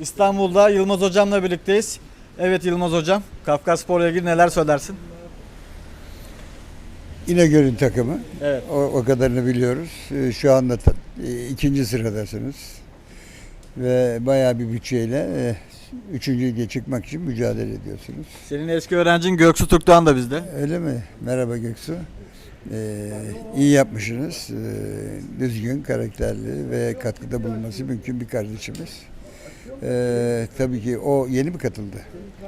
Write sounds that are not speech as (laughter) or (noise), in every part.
İstanbul'da Yılmaz Hocam'la birlikteyiz. Evet Yılmaz Hocam, Kafkaspor'la ilgili neler söylersin? İnegöl'ün takımı. Evet. O, o kadarını biliyoruz. Ee, Şu anda ta- e, ikinci sıradasınız. Ve bayağı bir bütçeyle e, üçüncü lige çıkmak için mücadele ediyorsunuz. Senin eski öğrencin Göksu Türkdoğan da bizde. Öyle mi? Merhaba Göksu. Ee, iyi yapmışsınız. Ee, düzgün, karakterli ve katkıda bulunması mümkün bir kardeşimiz. Ee, tabii ki o yeni mi katıldı?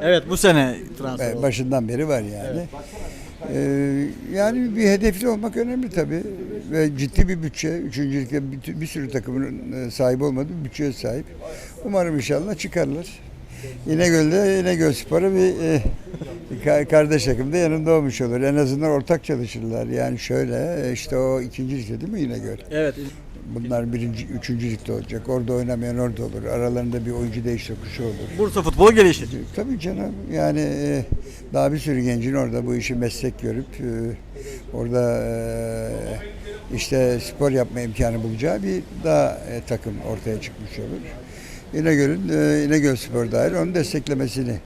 Evet bu sene transfer oldu. Başından beri var yani. Ee, yani bir hedefli olmak önemli tabii ve ciddi bir bütçe. Üçüncülükte bir, bir sürü takımın e, sahibi olmadığı bir bütçeye sahip. Umarım inşallah çıkarlar. İnegöl'de İnegöl Spor'a bir e, ka- kardeş takım da yanında olmuş olur. En azından ortak çalışırlar. Yani şöyle e, işte o ikinci ligde değil mi İnegöl? Evet. Bunlar birinci, üçüncü ligde olacak. Orada oynamayan orada olur. Aralarında bir oyuncu değiş tokuşu olur. Bursa futbolu gelişir. Tabii canım yani e, daha bir sürü gencin orada bu işi meslek görüp e, orada e, işte spor yapma imkanı bulacağı bir daha e, takım ortaya çıkmış olur. İnegöl'ün e, İnegöl Spor dahil onu desteklemesini e,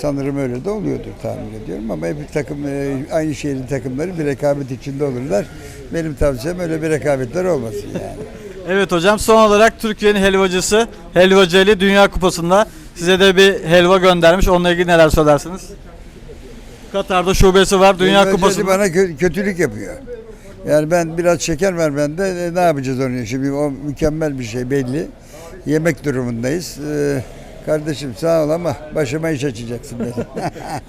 sanırım öyle de oluyordur tahmin ediyorum ama hep takım e, aynı şehrin takımları bir rekabet içinde olurlar. Benim tavsiyem öyle bir rekabetler olmasın yani. (laughs) Evet hocam son olarak Türkiye'nin helvacısı Helvacı Ali Dünya Kupası'nda size de bir helva göndermiş. Onunla ilgili neler söylersiniz? Katar'da şubesi var Dünya Benim Kupası'nda. bana kö- kötülük yapıyor. Yani ben biraz şeker ver bende. E, ne yapacağız onu? Şimdi o mükemmel bir şey belli. Yemek durumundayız. E, kardeşim sağ ol ama başıma iş açacaksın benim.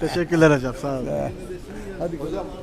(laughs) Teşekkürler hocam sağ olun. Hadi